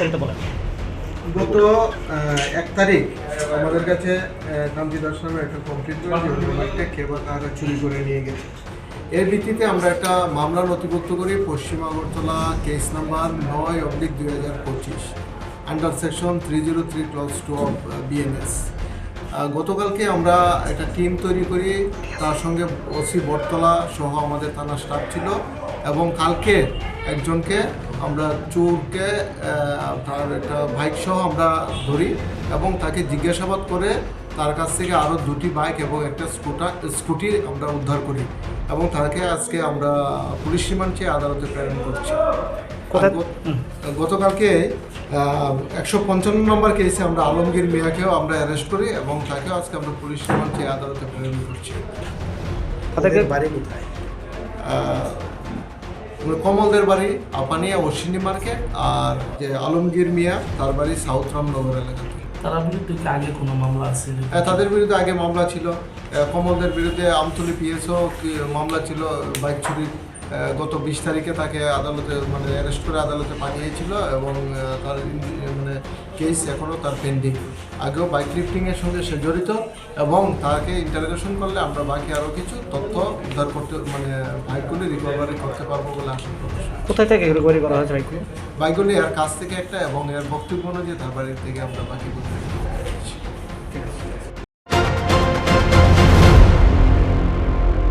বিস্তারিত বলেন। গত এক তারিখ আমাদের কাছে গান্ধী দর্শনের একটা কমপ্লিট করে যে ওই কে বা কারা চুরি করে নিয়ে গেছে। এর ভিত্তিতে আমরা একটা মামলা নথিভুক্ত করি পশ্চিম আগরতলা কেস নাম্বার নয় অব্লিক দুই হাজার পঁচিশ under section three zero three clause two of BNS গতকালকে আমরা একটা টিম তৈরি করি। তার সঙ্গে ওসি বটতলা সহ আমাদের থানা স্টাফ ছিল এবং কালকে একজনকে আমরা চোরকে তার একটা বাইক সহ আমরা ধরি এবং তাকে জিজ্ঞাসাবাদ করে তার কাছ থেকে আরও দুটি বাইক এবং একটা স্কুটার স্কুটি আমরা উদ্ধার করি এবং তাকে আজকে আমরা পুলিশ চেয়ে আদালতে প্রেরণ করছি। গতকালকে একশো পঞ্চান্ন নম্বর কেসে আমরা আলমগীর মিয়াকেও আমরা অ্যারেস্ট করি এবং তাকেও আজকে আমরা পুলিশ রিমান্ড আদালতে প্রেরণ করছি। তাদেরকে বাড়ি কোথায়? কমলদের বাড়ি আপানিয়া অশ্বিনী মার্কেট আর যে আলমগীর মিয়া তার বাড়ি সাউথ রামনগর এলাকাতে। তারা বিরুদ্ধে আগে কোনো মামলা আছে? হ্যাঁ, তাদের বিরুদ্ধে আগে মামলা ছিল। কমলদের বিরুদ্ধে আমতলি পিএসও মামলা ছিল বাইক চুরি আহ, গত বিশ তারিখে তাকে আদালতে মানে অ্যারেস্ট করে আদালতে পাঠিয়েছিল এবং তার মানে কেস এখনও তার পেন্ডিং আগেও বাইক লিফটিংয়ের সঙ্গে সে জড়িত এবং তাকে ইন্টারোগেশন করলে আমরা বাকি আরও কিছু তথ্য উদ্ধার করতে মানে বাইকগুলি রিকভারি করতে পারব বলে আশা করছি কোথায় থেকে রিকভারি করা হয়েছে বাইকগুলো বাইকগুলি এর কাছ থেকে একটা এবং এর বক্তব্য অনুযায়ী তার বাড়ির থেকে আমরা বাকি বুঝতে